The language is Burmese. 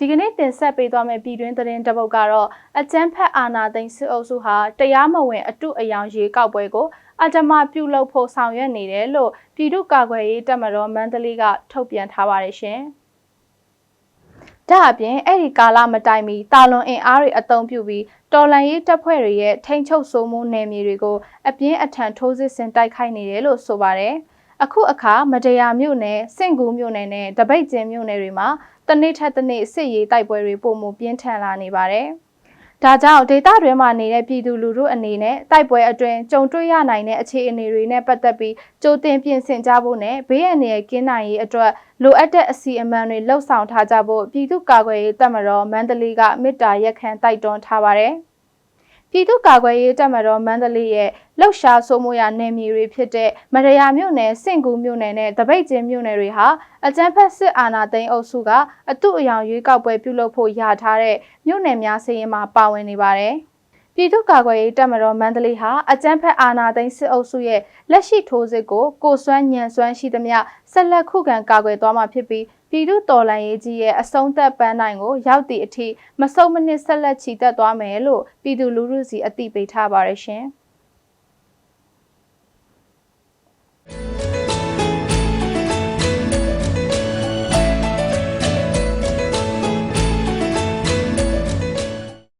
ဒီကနေ့တင်ဆက်ပေးသွားမယ့်ပြည်တွင်းသတင်းတစ်ပုဒ်ကတော့အကြမ်းဖက်အာဏာသိမ်းစစ်အုပ်စုဟာတရားမဝင်အတုအယောင်ရေကောက်ပွဲကိုအတ္တမပြုလုပ်ဖို့ဆောင်ရွက်နေတယ်လို့ပြည်သူ့ကာကွယ်ရေးတပ်မတော်မန္တလေးကထုတ်ပြန်ထားပါတယ်ရှင်။ဒါအပြင်အဲ့ဒီကာလမတိုင်မီတာလွန်အင်အားတွေအသုံးပြုပြီးတော်လန်ရေးတပ်ဖွဲ့တွေရဲ့ထိန်းချုပ်စိုးမိုးနယ်မြေတွေကိုအပြင်းအထန်ထိုးစစ်ဆင်တိုက်ခိုက်နေတယ်လို့ဆိုပါတယ်။ အခုအခါမတရားမြို့နယ်စင့်ကူးမြို့နယ်နဲ့တပိတ်ကျင်းမြို့နယ်တွေမှာတနေ့ထက်တနေ့စစ်ရေးတိုက်ပွဲတွေပုံမှုပြင်းထန်လာနေပါတယ်။ဒါကြောင့်ဒေသတွင်းမှာနေတဲ့ပြည်သူလူထုအနေနဲ့တိုက်ပွဲအတွင်းကြုံတွေ့ရနိုင်တဲ့အခြေအနေတွေနဲ့ပတ်သက်ပြီးကြိုတင်ပြင်ဆင်ကြဖို့နဲ့ဘေးအန္တရာယ်ကင်းနိုင်ရေးအတွက်လိုအပ်တဲ့အစီအမံတွေလှုပ်ဆောင်ထားကြဖို့ပြည်သူ့ကာကွယ်ရေးတပ်မတော်မန္တလေးကမေတ္တာရက်ခံတိုက်တွန်းထားပါတယ်။ ပြည်သူ့ကာကွယ်ရေးတပ်မတော်မန္တလေးရဲ့လှုပ်ရှားဆိုးမိုးရနယ်မြေတွေဖြစ်တဲ့မရယာမြို့နယ်စင့်ကူးမြို့နယ်နဲ့တပိတ်ကျင်းမြို့နယ်တွေဟာအကြမ်းဖက်စစ်အာဏာသိမ်းအုပ်စုကအတုအယောင်ရွေးကောက်ပွဲပြုလုပ်ဖို့ရထားတဲ့မြို့နယ်များစည်ရင်မှာပါဝင်နေပါတယ်။ ပြည်သူ့ကာကွယ်ရေးတပ်မတော်မန္တလေးဟာအကြမ်းဖက်အာဏာသိမ်းစစ်အုပ်စုရဲ့လက်ရှိထိုးစစ်ကိုကိုစွမ်းညံစွမ်းရှိသမျှဆက်လက်ခုခံကာကွယ်သွားမှာဖြစ်ပြီးပြည်သူတော်လှန်ရေးကြီးရဲ့အဆုံးသက်ပန်းနိုင်ကိုရောက်သည့်အထိမဆုံးမနစ်ဆက်လက်ချီတက်သွားမယ်လို့ပြည်သူလူထုစီအသိပေးထားပါတယ်ရှင်။